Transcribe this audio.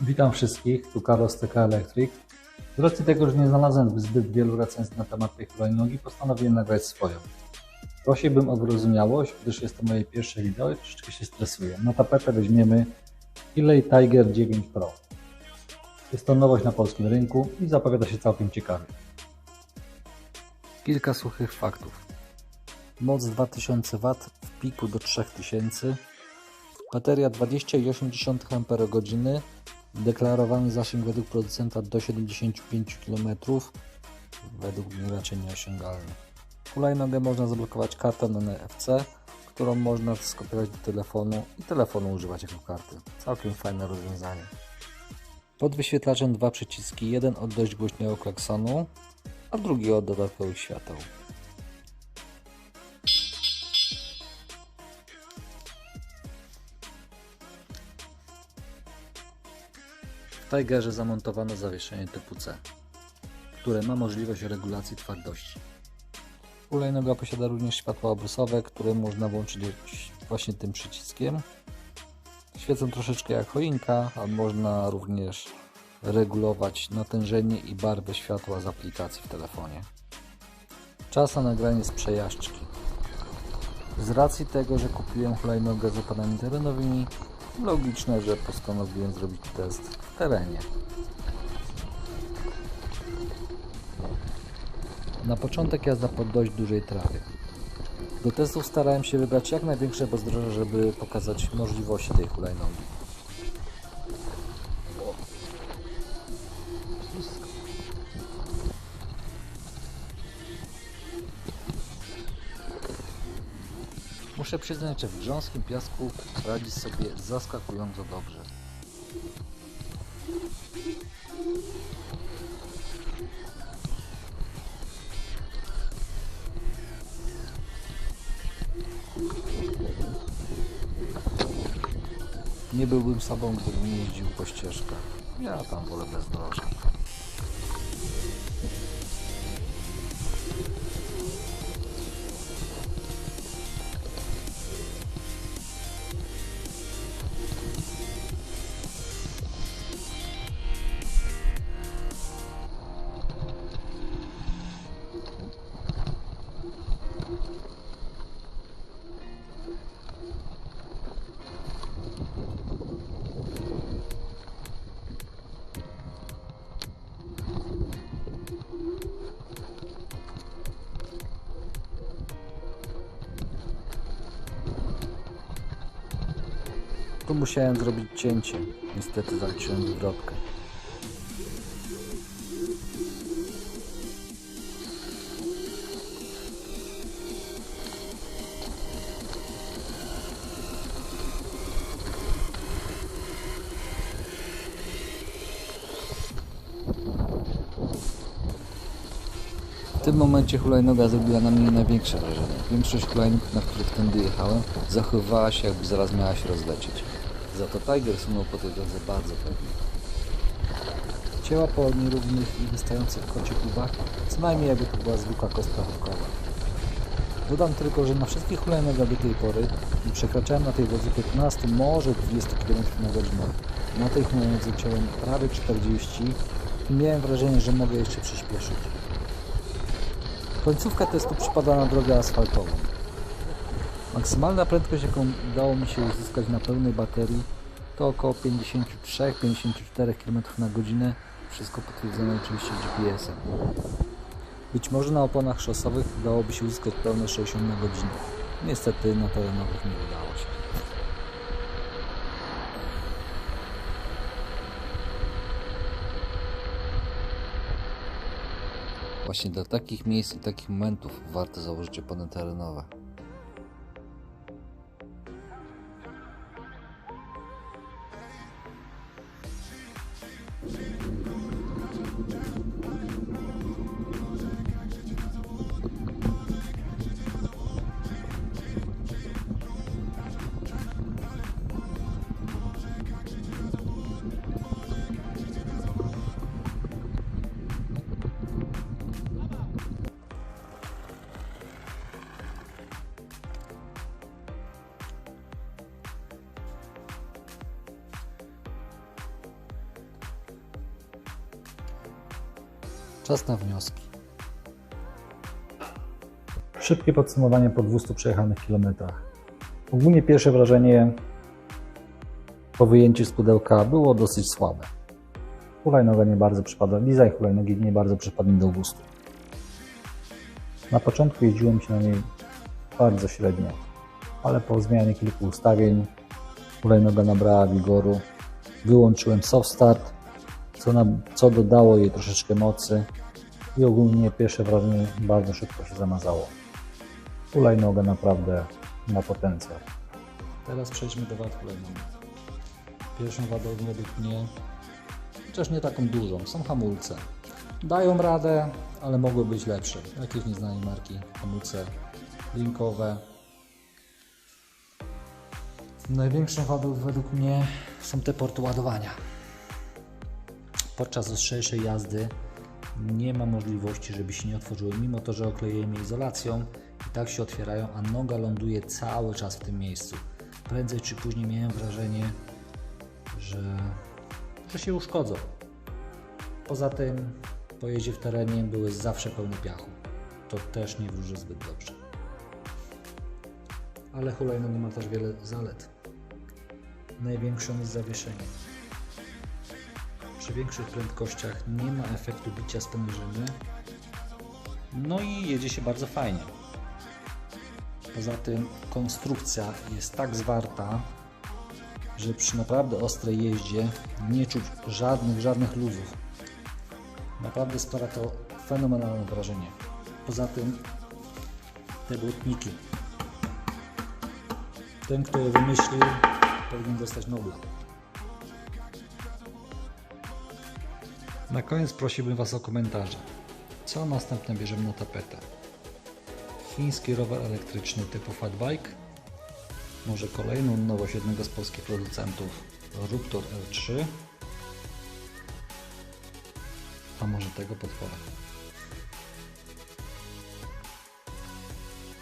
Witam wszystkich, tu z TK Electric. Z racji tego, że nie znalazłem zbyt wielu recenzji na temat tej hulajnogi, postanowiłem nagrać swoją. Prosiłbym o wyrozumiałość, gdyż jest to moje pierwsze wideo i troszeczkę się stresuję. Na tapetę weźmiemy Hilley Tiger 9 Pro. Jest to nowość na polskim rynku i zapowiada się całkiem ciekawie. Kilka suchych faktów. Moc 2000 W w piku do 3000 Bateria 20,8 Ah, deklarowany zasięg według producenta do 75 km, według mnie raczej nieosiągalny. Hulajnogę można zablokować kartą NFC, którą można skopiować do telefonu i telefonu używać jako karty. Całkiem fajne rozwiązanie. Pod wyświetlaczem dwa przyciski, jeden od dość głośnego klaksonu, a drugi od dodatkowych świateł. W Tigerze zamontowano zawieszenie typu C, które ma możliwość regulacji twardości. Hulajnoga posiada również światła obrysowe, które można włączyć właśnie tym przyciskiem. Świecą troszeczkę jak choinka, a można również regulować natężenie i barwę światła z aplikacji w telefonie. Czas na nagranie z przejażdżki. Z racji tego, że kupiłem hulajnogę z oponami terenowymi, logiczne, że postanowiłem zrobić test w terenie. Na początek jazda po dość dużej trawie. Do testów starałem się wybrać jak największe bezdroże, żeby pokazać możliwości tej hulajnogi. Muszę przyznać, że w grząskim piasku radzi sobie zaskakująco dobrze. Nie byłbym sobą, gdybym jeździł po ścieżkach. Ja tam wolę bezdroża. Tu musiałem zrobić cięcie. Niestety zaliczyłem wywrotkę. Tym momencie hulajnoga zrobiła na mnie największe wrażenie. Większość hulajnóg, na których tędy jechałem, zachowywała się jakby zaraz miała się rozlecieć. Za to Tiger sunął po tej drodze bardzo pewnie. Cięła po nierównych i wystających kocich łbach, co najmniej jakby to była zwykła kostka. Dodam tylko, że na wszystkich hulajnogach do tej pory nie przekraczałem na tej drodze 15, może 20 km na godzinę. Na tej hulajnodze ciąłem prawie 40 i miałem wrażenie, że mogę jeszcze przyspieszyć. Końcówka testu przypada na drogę asfaltową. Maksymalna prędkość, jaką udało mi się uzyskać na pełnej baterii, to około 53-54 km na godzinę. Wszystko potwierdzone oczywiście GPS-em. Być może na oponach szosowych udałoby się uzyskać pełne 60 na godzinę. Niestety na terenowych nie udało się. Właśnie dla takich miejsc i takich momentów warto założyć opony terenowe. Czas na wnioski. Szybkie podsumowanie po 200 przejechanych kilometrach. Ogólnie pierwsze wrażenie po wyjęciu z pudełka było dosyć słabe. Hulajnoga nie bardzo przypada, design hulajnogi nie bardzo przypadł mi do gustu. Na początku jeździłem się na niej bardzo średnio, ale po zmianie kilku ustawień hulajnoga nabrała wigoru. Wyłączyłem soft start, co, na, co dodało jej troszeczkę mocy i ogólnie pierwsze wrażenie bardzo szybko się zamazało. Hulajnoga naprawdę ma potencjał. Teraz przejdźmy do wad hulajnogi. Pierwszą wadą według mnie, chociaż nie taką dużą, są hamulce. Dają radę, ale mogły być lepsze. Jakieś nieznanej marki hamulce linkowe. Największą wadą według mnie są te porty ładowania. Podczas ostrzejszej jazdy nie ma możliwości, żeby się nie otworzyły, mimo to, że oklejemy izolacją i tak się otwierają, a noga ląduje cały czas w tym miejscu. Prędzej czy później miałem wrażenie, że, że się uszkodzą. Poza tym po jeździe w terenie były zawsze pełne piachu. To też nie wróży zbyt dobrze. Ale hulajnoga ma też wiele zalet. Największą jest zawieszenie. Przy większych prędkościach nie ma efektu bicia sprężyny. No i jedzie się bardzo fajnie. Poza tym konstrukcja jest tak zwarta, że przy naprawdę ostrej jeździe nie czuć żadnych, żadnych luzów. Naprawdę sprawia to fenomenalne wrażenie. Poza tym te błotniki. Ten, kto je wymyślił, powinien dostać Nobla. Na koniec prosiłbym Was o komentarze. Co następne bierzemy na tapetę? Chiński rower elektryczny typu Fatbike? Może kolejną nowość jednego z polskich producentów Ruptor L3? A może tego potwora?